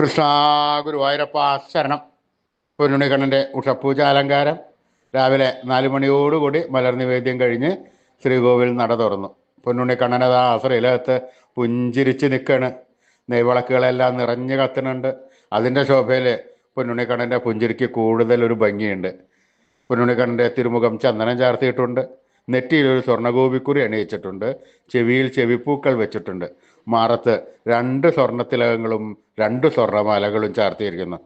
കൃഷ്ണ ഗുരുവായൂരപ്പ ശരണം പൊന്നുണിക്കണ്ണന്റെ ഉഷപ്പൂജ അലങ്കാരം. രാവിലെ നാല് മണിയോടുകൂടി മലർ നിവേദ്യം കഴിഞ്ഞ് ശ്രീകോവിൽ നട തുറന്നു. പൊന്നുണ്ണിക്കണ്ണനത് ആശ്രയിലകത്ത് പുഞ്ചിരിച്ച് നിൽക്കണ് നെയ്വിളക്കുകളെല്ലാം നിറഞ്ഞു കത്തുന്നുണ്ട്. അതിന്റെ ശോഭയിൽ പൊന്നുണ്ണിക്കണ്ണന്റെ പുഞ്ചിരിക്ക് കൂടുതൽ ഒരു ഭംഗിയുണ്ട്. പൊന്നുണ്ണിക്കണ്ണന്റെ തിരുമുഖം ചന്ദനം ചാർത്തിയിട്ടുണ്ട്. നെറ്റിയിൽ ഒരു സ്വർണഗോപിക്കുറി അണിയിച്ചിട്ടുണ്ട്. ചെവിയിൽ ചെവിപ്പൂക്കൾ വെച്ചിട്ടുണ്ട്. മാറത്ത് രണ്ട് സ്വർണത്തിലകങ്ങളും രണ്ട് സ്വർണമാലകളും ചാർത്തിയിരിക്കുന്നു.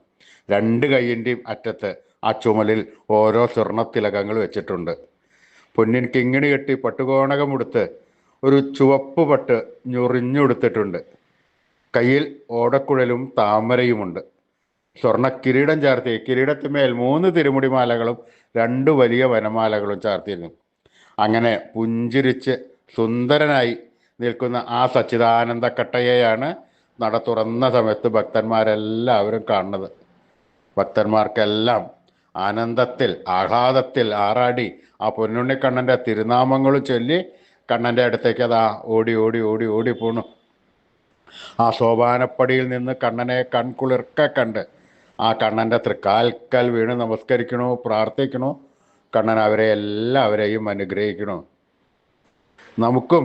രണ്ട് കൈയിന്റെയും അറ്റത്ത് ആ ചുമലിൽ ഓരോ സ്വർണത്തിലകങ്ങൾ വെച്ചിട്ടുണ്ട്. പൊന്നിൻ കിങ്ങിണി കെട്ടി പട്ടുകോണകമെടുത്ത് ഒരു ചുവപ്പ് പട്ട് ഞൊറിഞ്ഞുടുത്തിട്ടുണ്ട്. കയ്യിൽ ഓടക്കുഴലും താമരയുമുണ്ട്. സ്വർണ കിരീടം ചാർത്തി കിരീടത്തിന്മേൽ മൂന്ന് തിരുമുടിമാലകളും രണ്ട് വലിയ വനമാലകളും ചാർത്തിയിരുന്നു. അങ്ങനെ പുഞ്ചിരിച്ച് സുന്ദരനായി നിൽക്കുന്ന ആ സച്ചിദാനന്ദ കട്ടയെയാണ് നട തുറന്ന സമയത്ത് ഭക്തന്മാരെല്ലാവരും കാണുന്നത്. ഭക്തന്മാർക്കെല്ലാം ആനന്ദത്തിൽ ആഹ്ലാദത്തിൽ ആറാടി ആ പൊന്നുണ്ണിക്കണ്ണന്റെ തിരുനാമങ്ങൾ ചൊല്ലി കണ്ണന്റെ അടുത്തേക്ക് അതാ ഓടി ഓടി ഓടി ഓടി പോണു. ആ സോപാനപ്പടിയിൽ നിന്ന് കണ്ണനെ കൺകുളിർക്ക കണ്ട് ആ കണ്ണന്റെ തൃക്കാൽക്കൽ വീണ് നമസ്കരിക്കണു പ്രാർത്ഥിക്കണു. കണ്ണൻ അവരെ എല്ലാവരെയും അനുഗ്രഹിക്കണു. നമുക്കും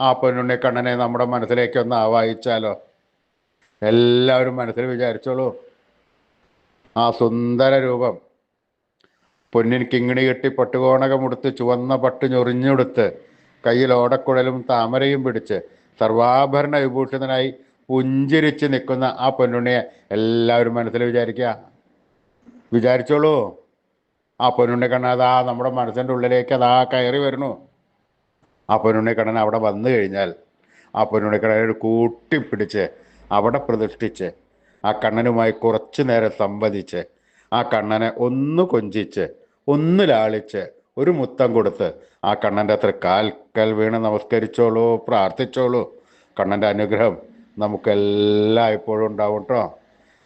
ആ പൊന്നുണ്ണി കണ്ണനെ നമ്മുടെ മനസ്സിലേക്ക് ഒന്ന് ആവാഹിച്ചാലോ? എല്ലാവരും മനസ്സിൽ വിചാരിച്ചോളൂ. ആ സുന്ദര രൂപം പൊന്നിൻ കിങ്ങിണി കെട്ടി പട്ടുകോണകമുടുത്ത് ചുവന്ന പട്ട് ഞൊറിഞ്ഞെടുത്ത് കയ്യിൽ ഓടക്കുഴലും താമരയും പിടിച്ച് സർവാഭരണ വിഭൂഷിതനായി പുഞ്ചിരിച്ച് നിൽക്കുന്ന ആ പൊന്നുണ്ണിയെ എല്ലാവരും മനസ്സിൽ വിചാരിക്കുക. വിചാരിച്ചോളൂ. ആ പൊന്നുണ്ണി കണ്ണ അതാ നമ്മുടെ മനസ്സിന്റെ ഉള്ളിലേക്ക് അതാ കയറി വരുന്നു. ആ പൊന്നുണ്ണിക്കടൻ അവിടെ വന്നു കഴിഞ്ഞാൽ ആ പൊന്നുണ്ണി കണ്ണനോട് കൂട്ടിപ്പിടിച്ച് അവിടെ പ്രതിഷ്ഠിച്ച് ആ കണ്ണനുമായി കുറച്ചു നേരം സംവദിച്ച് ആ കണ്ണനെ ഒന്ന് കൊഞ്ചിച്ച് ഒന്ന് ലാളിച്ച് ഒരു മുത്തം കൊടുത്ത് ആ കണ്ണന്റെ അത്ര കാൽക്കൽ വീണ് നമസ്കരിച്ചോളൂ പ്രാർത്ഥിച്ചോളൂ. കണ്ണന്റെ അനുഗ്രഹം നമുക്കെല്ലാം ഇപ്പോഴും ഉണ്ടാവും കേട്ടോ.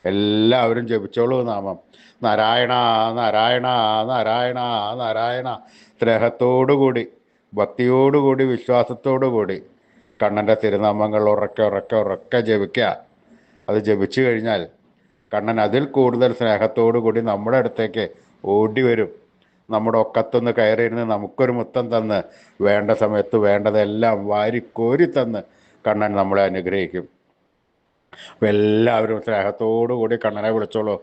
എല്ലാവരും ജപിച്ചോളൂ നാമം. നാരായണ നാരായണ നാരായണ നാരായണ. സ്നേഹത്തോടുകൂടി. ഭക്തിയോടുകൂടി വിശ്വാസത്തോടുകൂടി കണ്ണന്റെ തിരുനാമങ്ങൾ ഉറക്കെ ഉറക്കെ ഉറക്കെ ജപിക്കുക. അത് ജപിച്ചു കഴിഞ്ഞാൽ കണ്ണൻ അതിൽ കൂടുതൽ സ്നേഹത്തോടു കൂടി നമ്മുടെ അടുത്തേക്ക് ഓടി വരും. നമ്മുടെ ഒക്കത്തൊന്ന് കയറിയിരുന്ന് നമുക്കൊരു മുത്തം തന്ന് വേണ്ട സമയത്ത് വേണ്ടതെല്ലാം വാരിക്കോരി തന്ന് കണ്ണൻ നമ്മളെ അനുഗ്രഹിക്കും. എല്ലാവരും സ്നേഹത്തോടു കൂടി കണ്ണനെ വിളിച്ചോളൂ.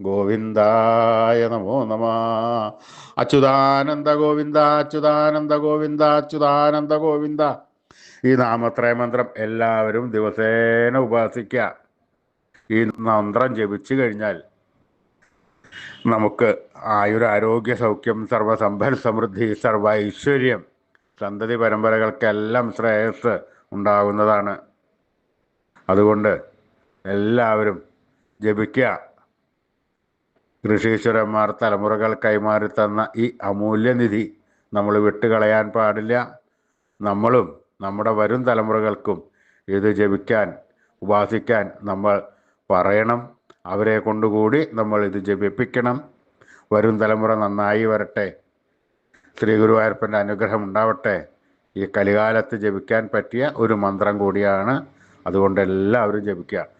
ഗോവിന്ദായ നമോ നമ. അച്യുതാനന്ദ ഗോവിന്ദ അച്യുതാനന്ദ ഗോവിന്ദ അച്യുതാനന്ദ ഗോവിന്ദ. ഈ നാമത്രയ മന്ത്രം എല്ലാവരും ദിവസേന ഉപാസിക്കുക ഈ മന്ത്രം ജപിച്ചു കഴിഞ്ഞാൽ നമുക്ക് ആയുരാരോഗ്യ സൗഖ്യം സർവസമ്പൽ സമൃദ്ധി സർവ ഐശ്വര്യം സന്തതി പരമ്പരകൾക്കെല്ലാം ശ്രേയസ് ഉണ്ടാകുന്നതാണ്. അതുകൊണ്ട് എല്ലാവരും ജപിക്കുക ഋഷീശ്വരന്മാർ തലമുറകൾ കൈമാറി തന്ന ഈ അമൂല്യനിധി നമ്മൾ വിട്ടുകളയാൻ പാടില്ല. നമ്മളും നമ്മുടെ വരും തലമുറകൾക്കും ഇത് ജപിക്കാൻ ഉപാസിക്കാൻ നമ്മൾ പറയണം. അവരെ കൊണ്ടുകൂടി നമ്മൾ ഇത് ജപിപ്പിക്കണം. വരും തലമുറ നന്നായി വരട്ടെ. ശ്രീ ഗുരുവായൂരപ്പന്റെ അനുഗ്രഹം ഉണ്ടാവട്ടെ. ഈ കലികാലത്ത് ജപിക്കാൻ പറ്റിയ ഒരു മന്ത്രം കൂടിയാണ്. അതുകൊണ്ട് എല്ലാവരും ജപിക്കുക.